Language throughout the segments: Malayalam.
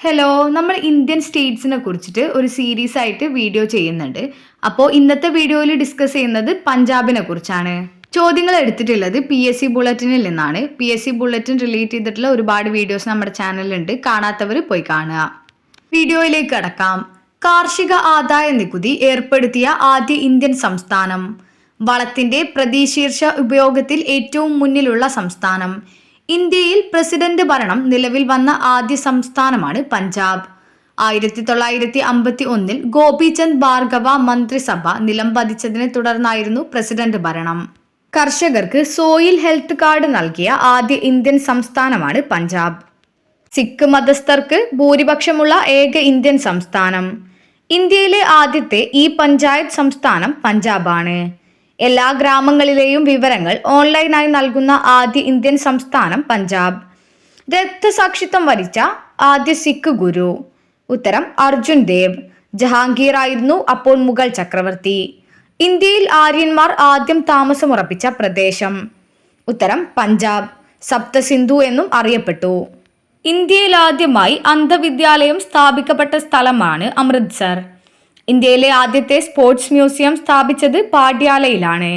ഹലോ നമ്മൾ ഇന്ത്യൻ സ്റ്റേറ്റ്സിനെ കുറിച്ചിട്ട് ഒരു സീരീസ് ആയിട്ട് വീഡിയോ ചെയ്യുന്നുണ്ട്. അപ്പോൾ ഇന്നത്തെ വീഡിയോയിൽ ഡിസ്കസ് ചെയ്യുന്നത് പഞ്ചാബിനെ കുറിച്ചാണ്. ചോദ്യങ്ങൾ എടുത്തിട്ടുള്ളത് പി എസ് സി ബുള്ളറ്റിനിൽ നിന്നാണ്. P S C bulletin relate ചെയ്തിട്ടുള്ള ഒരുപാട് വീഡിയോസ് നമ്മുടെ ചാനലിലുണ്ട് കാണാത്തവർ പോയി കാണുക. വീഡിയോയിലേക്ക് കടക്കാം. കാർഷിക ആദായ നികുതി ഏർപ്പെടുത്തിയ ആദ്യ ഇന്ത്യൻ സംസ്ഥാനം. വളത്തിന്റെ പ്രതിശീർഷ ഉപയോഗത്തിൽ ഏറ്റവും മുന്നിലുള്ള സംസ്ഥാനം. ഇന്ത്യയിൽ പ്രസിഡന്റ് ഭരണം നിലവിൽ വന്ന ആദ്യ സംസ്ഥാനമാണ് പഞ്ചാബ്. ആയിരത്തി തൊള്ളായിരത്തി അമ്പത്തി ഒന്നിൽ ഗോപിചന്ദ് ഭാർഗവ മന്ത്രിസഭ നിലം പതിച്ചതിനെ തുടർന്നായിരുന്നു പ്രസിഡന്റ് ഭരണം. കർഷകർക്ക് സോയിൽ ഹെൽത്ത് കാർഡ് നൽകിയ ആദ്യ ഇന്ത്യൻ സംസ്ഥാനമാണ് പഞ്ചാബ്. സിഖ് മതസ്ഥർക്ക് ഭൂരിപക്ഷമുള്ള ഏക ഇന്ത്യൻ സംസ്ഥാനം. ഇന്ത്യയിലെ ആദ്യത്തെ ഈ പഞ്ചായത്ത് സംസ്ഥാനം പഞ്ചാബാണ്. എല്ലാ ഗ്രാമങ്ങളിലെയും വിവരങ്ങൾ ഓൺലൈനായി നൽകുന്ന ആദ്യ ഇന്ത്യൻ സംസ്ഥാനം പഞ്ചാബ്. രക്തസാക്ഷിത്വം വരിച്ച ആദ്യ സിഖ് ഗുരു. ഉത്തരം അർജുൻ ദേവ്. ജഹാംഗീർ ആയിരുന്നു അപ്പോൾ മുഗൾ ചക്രവർത്തി. ഇന്ത്യയിൽ ആര്യന്മാർ ആദ്യം താമസമുറപ്പിച്ച പ്രദേശം. ഉത്തരം പഞ്ചാബ്. സപ്തസിന്ധു എന്നും അറിയപ്പെട്ടു. ഇന്ത്യയിൽ ആദ്യമായി അന്ധവിദ്യാലയം സ്ഥാപിക്കപ്പെട്ട സ്ഥലമാണ് അമൃത്സർ. ഇന്ത്യയിലെ ആദ്യത്തെ സ്പോർട്സ് മ്യൂസിയം സ്ഥാപിച്ചത് പാട്യാലയിലാണ്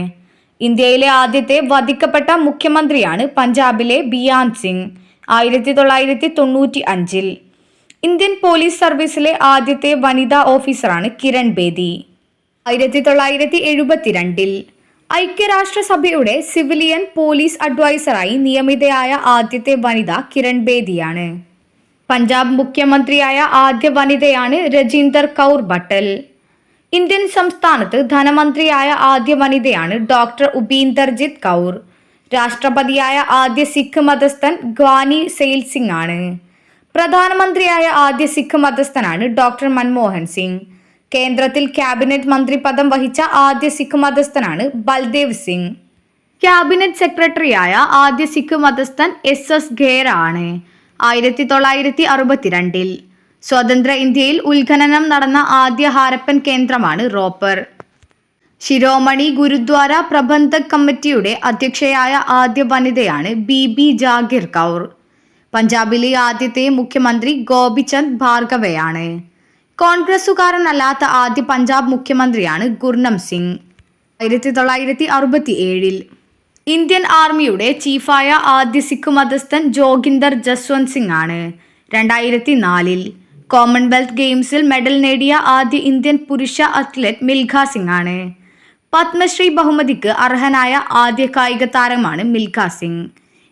ഇന്ത്യയിലെ ആദ്യത്തെ വധിക്കപ്പെട്ട മുഖ്യമന്ത്രിയാണ് പഞ്ചാബിലെ ബിയാൻ സിംഗ് ആയിരത്തി തൊള്ളായിരത്തി തൊണ്ണൂറ്റി അഞ്ചിൽ ഇന്ത്യൻ പോലീസ് സർവീസിലെ ആദ്യത്തെ വനിതാ ഓഫീസറാണ് കിരൺ ബേദി. ആയിരത്തി തൊള്ളായിരത്തി എഴുപത്തിരണ്ടിൽ ഐക്യരാഷ്ട്രസഭയുടെ സിവിലിയൻ പോലീസ് അഡ്വൈസറായി നിയമിതയായ ആദ്യത്തെ വനിത കിരൺ ബേദിയാണ്. പഞ്ചാബ് മുഖ്യമന്ത്രിയായ ആദ്യ വനിതയാണ് രജീന്ദർ കൗർ ബട്ടൽ. ഇന്ത്യൻ സംസ്ഥാനത്ത് ധനമന്ത്രിയായ ആദ്യ വനിതയാണ് ഡോക്ടർ ഉപീന്ദർജിത് കൗർ. രാഷ്ട്രപതിയായ ആദ്യ സിഖ് മതസ്ഥൻ ഗ്വാനി സെയിൽ സിംഗ് ആണ്. പ്രധാനമന്ത്രിയായ ആദ്യ സിഖ് മതസ്ഥനാണ് ഡോക്ടർ മൻമോഹൻ സിംഗ്. കേന്ദ്രത്തിൽ ക്യാബിനറ്റ് മന്ത്രി പദം വഹിച്ച ആദ്യ സിഖ് മതസ്ഥനാണ് ബൽദേവ് സിംഗ്. ക്യാബിനറ്റ് സെക്രട്ടറിയായ ആദ്യ സിഖ് മതസ്ഥൻ എസ് എസ് ഖേർ ആണ്. ആയിരത്തി തൊള്ളായിരത്തി അറുപത്തിരണ്ടിൽ സ്വതന്ത്ര ഇന്ത്യയിൽ ഉത്ഖനനം നടന്ന ആദ്യ ഹാരപ്പൻ കേന്ദ്രമാണ് റോപ്പർ. ശിരോമണി ഗുരുദ്വാര പ്രബന്ധക് കമ്മിറ്റിയുടെ അധ്യക്ഷയായ ആദ്യ വനിതയാണ് ബി ബി ജാഗിർ കൗർ. പഞ്ചാബിലെ ആദ്യത്തെ മുഖ്യമന്ത്രി ഗോപിചന്ദ് ഭാർഗവയാണ്. കോൺഗ്രസുകാരനല്ലാത്ത ആദ്യ പഞ്ചാബ് മുഖ്യമന്ത്രിയാണ് ഗുർണം സിംഗ്. ആയിരത്തി തൊള്ളായിരത്തി അറുപത്തി ഏഴിൽ ഇന്ത്യൻ ആർമിയുടെ ചീഫായ ആദ്യ സിഖ് മതസ്ഥൻ ജോഗിന്ദർ ജസ്വന്ത് സിംഗ് ആണ്. രണ്ടായിരത്തി നാലിൽ കോമൺവെൽത്ത് ഗെയിംസിൽ മെഡൽ നേടിയ ആദ്യ ഇന്ത്യൻ പുരുഷ അത്ലറ്റ് മിൽഖ സിംഗ് ആണ്. പത്മശ്രീ ബഹുമതിക്ക് അർഹനായ ആദ്യ കായിക താരമാണ് മിൽഖ സിംഗ്.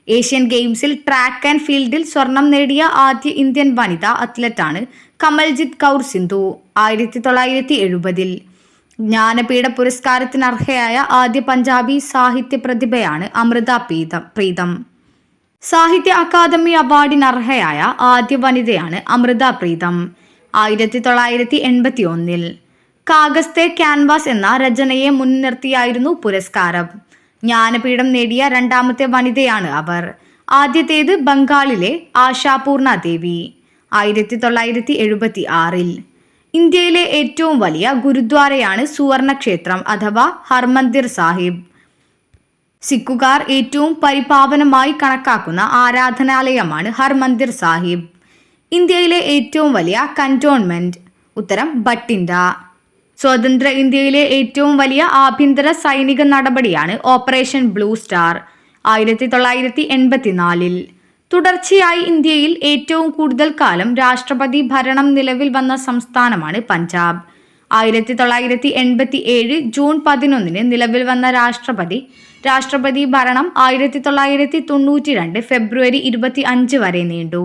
ഏഷ്യൻ ഗെയിംസിൽ ട്രാക്ക് ആൻഡ് ഫീൽഡിൽ സ്വർണം നേടിയ ആദ്യ ഇന്ത്യൻ വനിതാ അത്ലറ്റാണ് കമൽജിത് കൗർ സിന്ധു. ആയിരത്തി തൊള്ളായിരത്തി എഴുപതിൽ ജ്ഞാനപീഠ പുരസ്കാരത്തിന് അർഹയായ ആദ്യ പഞ്ചാബി സാഹിത്യ പ്രതിഭയാണ് അമൃത പ്രീതം പ്രീതം. സാഹിത്യ അക്കാദമി അവാർഡിന് അർഹയായ ആദ്യ വനിതയാണ് അമൃത പ്രീതം. ആയിരത്തി തൊള്ളായിരത്തി എൺപത്തി ഒന്നിൽ കാഗസ്തെ ക്യാൻവാസ് എന്ന രചനയെ മുൻനിർത്തിയായിരുന്നു പുരസ്കാരം. ജ്ഞാനപീഠം നേടിയ രണ്ടാമത്തെ വനിതയാണ് അവർ. ആദ്യത്തേത് ബംഗാളിലെ ആശാപൂർണ ദേവി. ആയിരത്തി തൊള്ളായിരത്തി എഴുപത്തി ആറിൽ ഇന്ത്യയിലെ ഏറ്റവും വലിയ ഗുരുദ്വാരയാണ് സുവർണക്ഷേത്രം അഥവാ ഹർമന്ദിർ സാഹിബ്. സിഖുകാർ ഏറ്റവും പരിപാവനമായി കണക്കാക്കുന്ന ആരാധനാലയമാണ് ഹർമന്ദിർ സാഹിബ്. ഇന്ത്യയിലെ ഏറ്റവും വലിയ കന്റോൺമെന്റ് ഉത്തരം ബട്ടിൻഡ സ്വതന്ത്ര ഇന്ത്യയിലെ ഏറ്റവും വലിയ ആഭ്യന്തര സൈനിക നടപടിയാണ് ഓപ്പറേഷൻ ബ്ലൂ സ്റ്റാർ ആയിരത്തി തൊള്ളായിരത്തി എൺപത്തിനാലിൽ. തുടർച്ചയായി ഇന്ത്യയിൽ ഏറ്റവും കൂടുതൽ കാലം രാഷ്ട്രപതി ഭരണം നിലവിൽ വന്ന സംസ്ഥാനമാണ് പഞ്ചാബ്. ആയിരത്തി തൊള്ളായിരത്തി എൺപത്തി ഏഴ് ജൂൺ പതിനൊന്നിന് നിലവിൽ വന്ന രാഷ്ട്രപതി രാഷ്ട്രപതി ഭരണം ആയിരത്തി തൊള്ളായിരത്തി തൊണ്ണൂറ്റി രണ്ട് ഫെബ്രുവരി ഇരുപത്തി അഞ്ച് വരെ നീണ്ടു.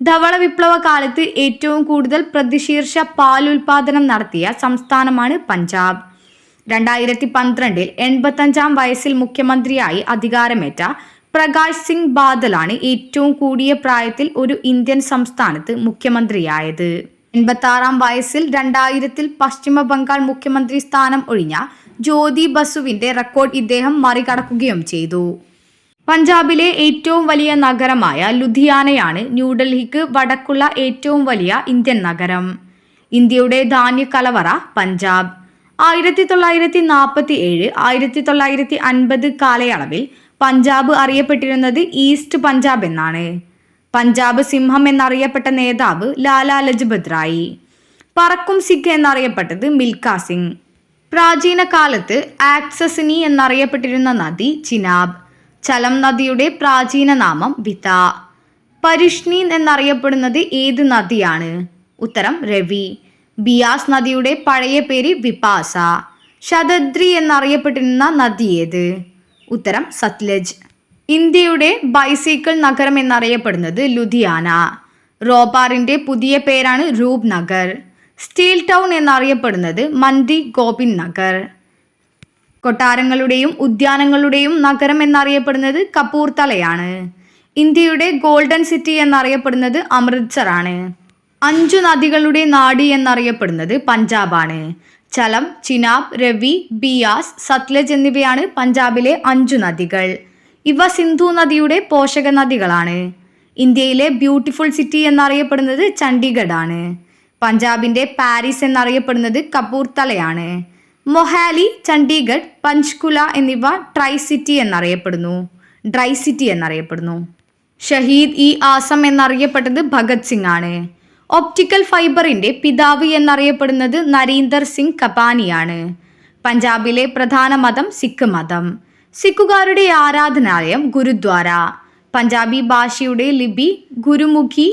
ധവള വിപ്ലവ കാലത്ത് ഏറ്റവും കൂടുതൽ പ്രതിശീർഷ പാൽ ഉൽപാദനം നടത്തിയ സംസ്ഥാനമാണ് പഞ്ചാബ്. രണ്ടായിരത്തി പന്ത്രണ്ടിൽ എൺപത്തഞ്ചാം വയസ്സിൽ മുഖ്യമന്ത്രിയായി അധികാരമേറ്റ പ്രകാശ് സിംഗ് ബാദലാണ് ഏറ്റവും കൂടിയ പ്രായത്തിൽ ഒരു ഇന്ത്യൻ സംസ്ഥാനത്ത് മുഖ്യമന്ത്രിയായത്. എൺപത്തി ആറാം വയസ്സിൽ രണ്ടായിരത്തിൽ പശ്ചിമ ബംഗാൾ മുഖ്യമന്ത്രി സ്ഥാനം ഒഴിഞ്ഞ ജ്യോതി ബസുവിന്റെ റെക്കോർഡ് ഇദ്ദേഹം മറികടക്കുകയും ചെയ്തു. പഞ്ചാബിലെ ഏറ്റവും വലിയ നഗരമായ ലുധിയാനയാണ് ന്യൂഡൽഹിക്ക് വടക്കുള്ള ഏറ്റവും വലിയ ഇന്ത്യൻ നഗരം. ഇന്ത്യയുടെ ധാന്യ കലവറ പഞ്ചാബ്. ആയിരത്തി തൊള്ളായിരത്തി നാൽപ്പത്തി ഏഴ് ആയിരത്തി തൊള്ളായിരത്തി അൻപത് കാലയളവിൽ പഞ്ചാബ് അറിയപ്പെട്ടിരുന്നത് ഈസ്റ്റ് പഞ്ചാബ് എന്നാണ്. പഞ്ചാബ് സിംഹം എന്നറിയപ്പെട്ട നേതാവ് ലാലാ ലജ്പത് റായി പറക്കും സിഖ് എന്നറിയപ്പെട്ടത് മിൽഖ സിംഗ്. പ്രാചീന കാലത്ത് ആക്സസിനി എന്നറിയപ്പെട്ടിരുന്ന നദി ചിനാബ്. ചലം നദിയുടെ പ്രാചീന നാമം വിത. പരിഷ്ണി എന്നറിയപ്പെടുന്നത് ഏത് നദിയാണ്? ഉത്തരം രവി. ബിയാസ് നദിയുടെ പഴയ പേര് വിപാസ. ശതദ്രി എന്നറിയപ്പെട്ടിരുന്ന നദി ഏത്? ഉത്തരം സത്ലജ്. ഇന്ത്യയുടെ ബൈസൈക്കിൾ നഗരം എന്നറിയപ്പെടുന്നത് ലുധിയാന. റോപാറിന്റെ പുതിയ പേരാണ് രൂപ് നഗർ സ്റ്റീൽ ടൗൺ എന്നറിയപ്പെടുന്നത് മന്ദി ഗോപിന്ദ് നഗർ. കൊട്ടാരങ്ങളുടെയും ഉദ്യാനങ്ങളുടെയും നഗരം എന്നറിയപ്പെടുന്നത് കപൂർത്തലയാണ്. ഇന്ത്യയുടെ ഗോൾഡൻ സിറ്റി എന്നറിയപ്പെടുന്നത് അമൃത്സറാണ്. അഞ്ചു നദികളുടെ നാടി എന്നറിയപ്പെടുന്നത് പഞ്ചാബാണ്. ചലം ചിനാബ് രവി ബിയാസ് സത്ലജ് എന്നിവയാണ് പഞ്ചാബിലെ അഞ്ചു നദികൾ. ഇവ സിന്ധു നദിയുടെ പോഷക നദികളാണ്. ഇന്ത്യയിലെ ബ്യൂട്ടിഫുൾ സിറ്റി എന്നറിയപ്പെടുന്നത് ചണ്ഡീഗഡ് ആണ് പഞ്ചാബിന്റെ പാരീസ് എന്നറിയപ്പെടുന്നത് കപൂർത്തലയാണ്. മൊഹാലി ചണ്ഡീഗഡ് പഞ്ച്കുല എന്നിവ ട്രൈ സിറ്റി എന്നറിയപ്പെടുന്നു. ഡ്രൈ സിറ്റി എന്നറിയപ്പെടുന്നു. ഷഹീദ് ഇ ആസം എന്നറിയപ്പെട്ടത് ഭഗത് സിംഗ് ആണ്. ഒപ്റ്റിക്കൽ ഫൈബറിന്റെ പിതാവ് എന്നറിയപ്പെടുന്നത് നരീന്ദർ സിംഗ് കപാനിയാണ്. പഞ്ചാബിലെ പ്രധാന മതം സിഖ് മതം. സിഖുകാരുടെ ആരാധനാലയം ഗുരുദ്വാര. പഞ്ചാബി ഭാഷയുടെ ലിപി ഗുരുമുഖി.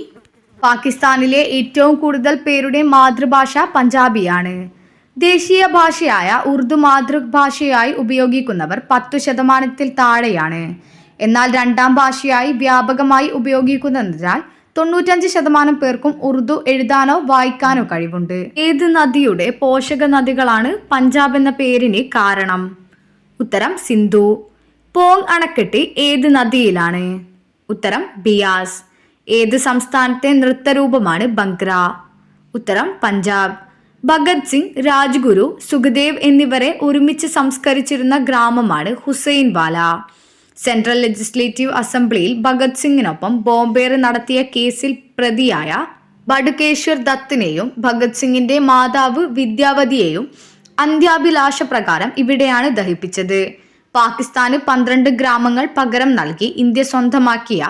പാകിസ്ഥാനിലെ ഏറ്റവും കൂടുതൽ പേരുടെ മാതൃഭാഷ പഞ്ചാബിയാണ്. ദേശീയ ഭാഷയായ ഉർദു മാതൃഭാഷയായി ഉപയോഗിക്കുന്നവർ പത്തു ശതമാനത്തിൽ താഴെയാണ്. എന്നാൽ രണ്ടാം ഭാഷയായി വ്യാപകമായി ഉപയോഗിക്കുന്നതിനാൽ തൊണ്ണൂറ്റഞ്ച് ശതമാനം പേർക്കും ഉറുദു എഴുതാനോ വായിക്കാനോ കഴിവുണ്ട്. ഏത് നദിയുടെ പോഷക നദികളാണ് പഞ്ചാബ് എന്ന പേരിന് കാരണം? ഉത്തരം സിന്ധു. പോങ് അണക്കെട്ട് ഏത് നദിയിലാണ്? ഉത്തരം ബിയാസ്. ഏത് സംസ്ഥാനത്തെ നൃത്തരൂപമാണ് ബംഗ്ര? ഉത്തരം പഞ്ചാബ്. ഭഗത് സിംഗ് രാജ്ഗുരു സുഖദേവ് എന്നിവരെ ഒരുമിച്ച് സംസ്കരിച്ചിരുന്ന ഗ്രാമമാണ് ഹുസൈൻ വാല സെൻട്രൽ ലെജിസ്ലേറ്റീവ് അസംബ്ലിയിൽ ഭഗത് സിംഗിനൊപ്പം ബോംബേറി നടത്തിയ കേസിൽ പ്രതിയായ ബഡുകേശ്വർ ദത്തിനെയും ഭഗത് സിംഗിന്റെ മാതാവ് വിദ്യാവതിയെയും അന്ത്യാഭിലാഷ പ്രകാരം ഇവിടെയാണ് ദഹിപ്പിച്ചത്. പാകിസ്ഥാന് പന്ത്രണ്ട് ഗ്രാമങ്ങൾ പകരം നൽകി ഇന്ത്യ സ്വന്തമാക്കിയ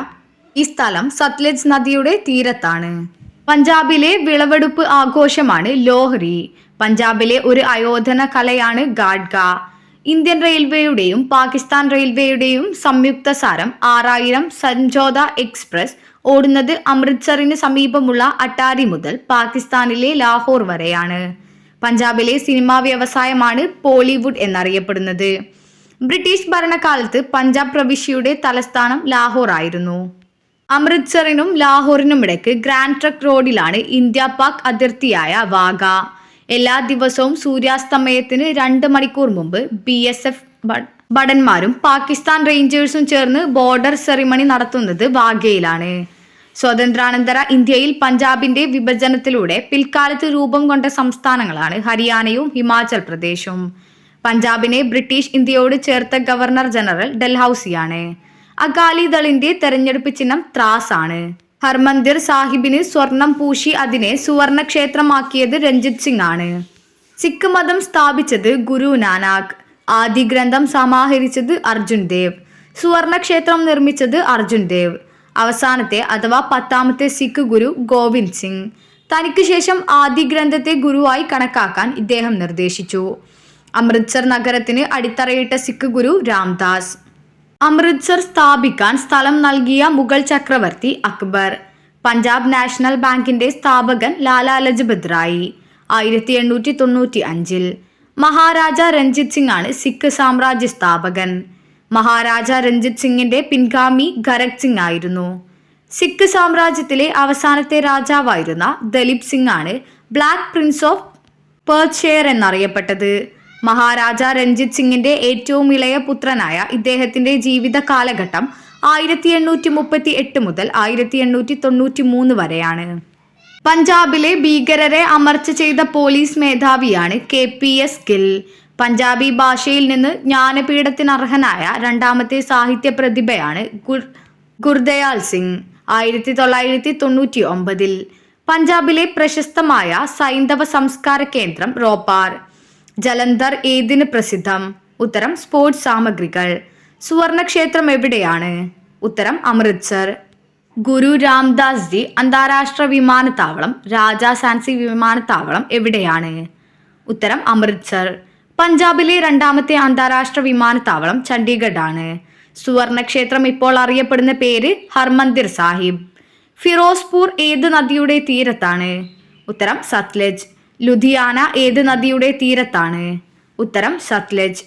ഈ സ്ഥലം സത്ലജ് നദിയുടെ തീരത്താണ്. പഞ്ചാബിലെ വിളവെടുപ്പ് ആഘോഷമാണ് ലോഹ്രി. പഞ്ചാബിലെ ഒരു അയോധന കലയാണ് ഗാഡ്ഗ. ഇന്ത്യൻ റെയിൽവേയുടെയും പാകിസ്ഥാൻ റെയിൽവേയുടെയും സംയുക്ത സാരം ആറായിരം സംജോത എക്സ്പ്രസ് ഓടുന്നത് അമൃത്സറിന് സമീപമുള്ള അട്ടാരി മുതൽ പാകിസ്ഥാനിലെ ലാഹോർ വരെയാണ്. പഞ്ചാബിലെ സിനിമാ വ്യവസായമാണ് പോളിവുഡ് എന്നറിയപ്പെടുന്നത്. ബ്രിട്ടീഷ് ഭരണകാലത്ത് പഞ്ചാബ് പ്രവിശ്യയുടെ തലസ്ഥാനം ലാഹോർ ആയിരുന്നു. അമൃത്സറിനും ലാഹോറിനും ഇടയ്ക്ക് ഗ്രാൻഡ് ട്രക്ക് റോഡിലാണ് ഇന്ത്യ പാക് അതിർത്തിയായ വാഗ. എല്ലാ ദിവസവും സൂര്യാസ്തമയത്തിന് രണ്ട് മണിക്കൂർ മുമ്പ് ബി എസ് എഫ് ഭടന്മാരും പാകിസ്ഥാൻ റേഞ്ചേഴ്സും ചേർന്ന് ബോർഡർ സെറിമണി നടത്തുന്നത് വാഗയിലാണ്. സ്വതന്ത്രാനന്തര ഇന്ത്യയിൽ പഞ്ചാബിന്റെ വിഭജനത്തിലൂടെ പിൽക്കാലത്ത് രൂപം കൊണ്ട സംസ്ഥാനങ്ങളാണ് ഹരിയാനയും ഹിമാചൽ പ്രദേശും. പഞ്ചാബിനെ ബ്രിട്ടീഷ് ഇന്ത്യയോട് ചേർത്ത ഗവർണർ ജനറൽ ഡൽഹൌസിയാണ്. അകാലിദളിന്റെ തെരഞ്ഞെടുപ്പ് ചിഹ്നം ത്രാസ് ആണ് ഹർമന്ദിർ സാഹിബിന് സ്വർണം പൂശി അതിനെ സുവർണ ക്ഷേത്രമാക്കിയത് രഞ്ജിത് സിംഗ് ആണ് സിഖ് മതം സ്ഥാപിച്ചത് ഗുരു നാനാക്. ആദി ഗ്രന്ഥം സമാഹരിച്ചത് അർജുൻ ദേവ്. സുവർണ ക്ഷേത്രം നിർമ്മിച്ചത് അർജുൻ ദേവ്. അവസാനത്തെ അഥവാ പത്താമത്തെ സിഖ് ഗുരു ഗോവിന്ദ് സിംഗ്. തനിക്ക് ശേഷം ആദി ഗ്രന്ഥത്തെ ഗുരുവായി കണക്കാക്കാൻ ഇദ്ദേഹം നിർദ്ദേശിച്ചു. അമൃത്സർ നഗരത്തിന് അടിത്തറയിട്ട സിഖ് ഗുരു രാംദാസ്. അമൃത്സർ സ്ഥാപിക്കാൻ സ്ഥലം നൽകിയ മുഗൾ ചക്രവർത്തി അക്ബർ. പഞ്ചാബ് നാഷണൽ ബാങ്കിന്റെ സ്ഥാപകൻ ലാലാ ലജ്പത് റായി. ആയിരത്തി എണ്ണൂറ്റി തൊണ്ണൂറ്റി അഞ്ചിൽ മഹാരാജ രഞ്ജിത് സിംഗ് ആണ് സിഖ് സാമ്രാജ്യ സ്ഥാപകൻ. മഹാരാജ രഞ്ജിത് സിംഗിന്റെ പിൻഗാമി ഖരക് സിംഗ് ആയിരുന്നു. സിഖ് സാമ്രാജ്യത്തിലെ അവസാനത്തെ രാജാവായിരുന്ന ദലീപ് സിംഗ് ആണ് ബ്ലാക്ക് പ്രിൻസ് ഓഫ് പേർഷ്യർ എന്നറിയപ്പെട്ടത്. മഹാരാജ രഞ്ജിത് സിംഗിന്റെ ഏറ്റവും ഇളയ പുത്രനായ ഇദ്ദേഹത്തിന്റെ ജീവിത കാലഘട്ടം ആയിരത്തി എണ്ണൂറ്റി മുപ്പത്തി എട്ട് മുതൽ ആയിരത്തി എണ്ണൂറ്റി തൊണ്ണൂറ്റി മൂന്ന് വരെയാണ്. പഞ്ചാബിലെ ഭീകരരെ അമർച്ച ചെയ്ത police മേധാവിയാണ് K P S Gill. Punjabi ഭാഷയിൽ നിന്ന് ജ്ഞാനപീഠത്തിനർഹനായ രണ്ടാമത്തെ സാഹിത്യ പ്രതിഭയാണ് ഗുർ ഗുർദയാൽ സിംഗ് ആയിരത്തി തൊള്ളായിരത്തി തൊണ്ണൂറ്റി ഒമ്പതിൽ പഞ്ചാബിലെ പ്രശസ്തമായ സൈന്ധവ സംസ്കാര കേന്ദ്രം റോപ്പാർ. ജലന്ധർ ഏതിന് പ്രസിദ്ധം? ഉത്തരം സ്പോർട്സ് സാമഗ്രികൾ. സുവർണക്ഷേത്രം എവിടെയാണ്? ഉത്തരം അമൃത്സർ. ഗുരു രാംദാസ് ജി അന്താരാഷ്ട്ര വിമാനത്താവളം. രാജാ സാൻസി വിമാനത്താവളം എവിടെയാണ്? ഉത്തരം അമൃത്സർ. പഞ്ചാബിലെ രണ്ടാമത്തെ അന്താരാഷ്ട്ര വിമാനത്താവളം ചണ്ഡീഗഡ് ആണ് സുവർണക്ഷേത്രം ഇപ്പോൾ അറിയപ്പെടുന്ന പേര് ഹർമന്ദിർ സാഹിബ്. ഫിറോസ്പൂർ ഏത് നദിയുടെ തീരത്താണ്? ഉത്തരം സത്ലജ്. ലുധിയാന ഏത് നദിയുടെ തീരത്താണ്? ഉത്തരം സത്ലജ്.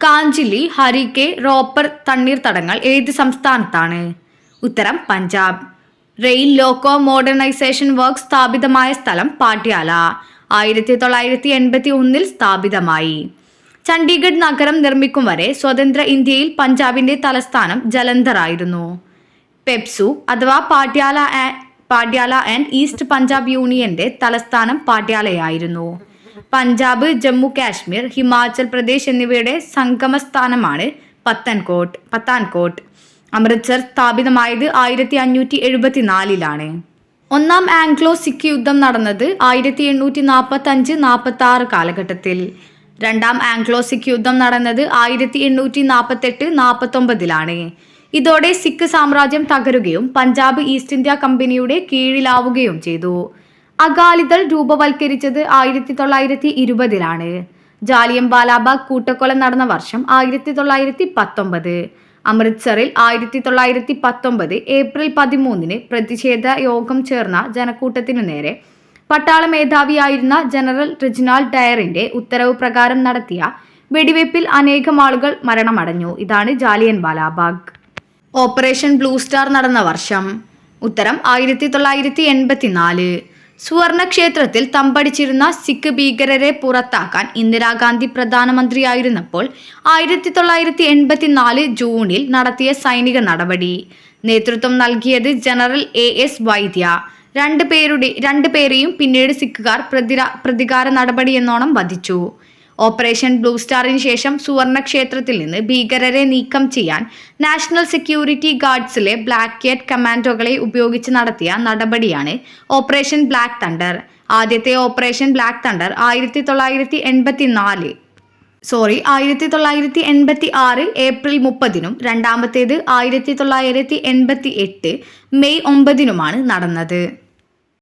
കാഞ്ചിലി ഹരികെ റോപ്പർ തണ്ണീർത്തടങ്ങൾ ഏത് സംസ്ഥാനത്താണ്? ഉത്തരം Punjab. Rail loco modernisation work സ്ഥാപിതമായ സ്ഥലം പാട്യാല. ആയിരത്തി തൊള്ളായിരത്തി എൺപത്തി ഒന്നിൽ സ്ഥാപിതമായി. ചണ്ഡീഗഡ് നഗരം നിർമ്മിക്കും വരെ സ്വതന്ത്ര ഇന്ത്യയിൽ പഞ്ചാബിന്റെ തലസ്ഥാനം ജലന്ധർ ആയിരുന്നു പെപ്സു അഥവാ പാട്യാല പാട്യാല ആൻഡ് ഈസ്റ്റ് പഞ്ചാബ് യൂണിയന്റെ തലസ്ഥാനം പാട്യാലയായിരുന്നു. പഞ്ചാബ് ജമ്മു കാശ്മീർ ഹിമാചൽ പ്രദേശ് എന്നിവയുടെ സംഗമസ്ഥാനമാണ് പത്തൻകോട്ട് പത്താൻകോട്ട്. അമൃത്സർ സ്ഥാപിതമായത് ആയിരത്തി അഞ്ഞൂറ്റി എഴുപത്തിനാലിലാണ് ഒന്നാം ആംഗ്ലോ സിഖ് യുദ്ധം നടന്നത് ആയിരത്തി എണ്ണൂറ്റി നാൽപ്പത്തി അഞ്ച് നാൽപ്പത്തി ആറ് കാലഘട്ടത്തിൽ. രണ്ടാം ആംഗ്ലോ സിഖ് യുദ്ധം നടന്നത് ആയിരത്തി എണ്ണൂറ്റി നാൽപ്പത്തെട്ട് നാൽപ്പത്തൊമ്പതിലാണ് ഇതോടെ സിഖ് സാമ്രാജ്യം തകരുകയും പഞ്ചാബ് ഈസ്റ്റ് ഇന്ത്യ കമ്പനിയുടെ കീഴിലാവുകയും ചെയ്തു. അകാലിദൾ രൂപവൽക്കരിച്ചത് ആയിരത്തി തൊള്ളായിരത്തി ഇരുപതിലാണ്. ജാലിയം ബാലാബാഗ് കൂട്ടക്കൊല നടന്ന വർഷം ആയിരത്തി തൊള്ളായിരത്തി പത്തൊമ്പത്. അമൃത്സറിൽ ആയിരത്തി തൊള്ളായിരത്തി പത്തൊമ്പത് ഏപ്രിൽ പതിമൂന്നിന് പ്രതിഷേധ യോഗം ചേർന്ന ജനക്കൂട്ടത്തിനു നേരെ പട്ടാള മേധാവിയായിരുന്ന ജനറൽ റിജിനാൽ ഡയറിന്റെ ഉത്തരവ് പ്രകാരം നടത്തിയ വെടിവയ്പിൽ അനേകം ആളുകൾ മരണമടഞ്ഞു. ഇതാണ് Jallian Walabagh operation blue star നടന്ന വർഷം. ഉത്തരം ആയിരത്തി തൊള്ളായിരത്തി എൺപത്തിനാല് സുവർണക്ഷേത്രത്തിൽ തമ്പടിച്ചിരുന്ന സിഖ് ഭീകരരെ പുറത്താക്കാൻ ഇന്ദിരാഗാന്ധി പ്രധാനമന്ത്രിയായിരുന്നപ്പോൾ ആയിരത്തി തൊള്ളായിരത്തി എൺപത്തിനാല് ജൂണിൽ നടത്തിയ സൈനിക നടപടി. നേതൃത്വം നൽകിയത് ജനറൽ എ എസ് വൈദ്യ. രണ്ട് പേരുടെ രണ്ട് പേരെയും പിന്നീട് സിഖുകാർ പ്രതിര പ്രതികാര നടപടിയെന്നോണം വധിച്ചു. ഓപ്പറേഷൻ ബ്ലൂ സ്റ്റാറിന് ശേഷം സുവർണക്ഷേത്രത്തിൽ നിന്ന് ഭീകരരെ നീക്കം ചെയ്യാൻ നാഷണൽ സെക്യൂരിറ്റി ഗാർഡ്സിലെ ബ്ലാക്ക് കേറ്റ് കമാൻഡോകളെ ഉപയോഗിച്ച് നടത്തിയ നടപടിയാണ് ഓപ്പറേഷൻ ബ്ലാക്ക് തണ്ടർ. ആദ്യത്തെ ഓപ്പറേഷൻ ബ്ലാക്ക് തണ്ടർ ആയിരത്തി തൊള്ളായിരത്തി എൺപത്തി നാല് സോറി ആയിരത്തി തൊള്ളായിരത്തി എൺപത്തി ആറ് ഏപ്രിൽ മുപ്പതിനും രണ്ടാമത്തേത് ആയിരത്തി തൊള്ളായിരത്തി എൺപത്തി എട്ട് മെയ് ഒമ്പതിനുമാണ് നടന്നത്.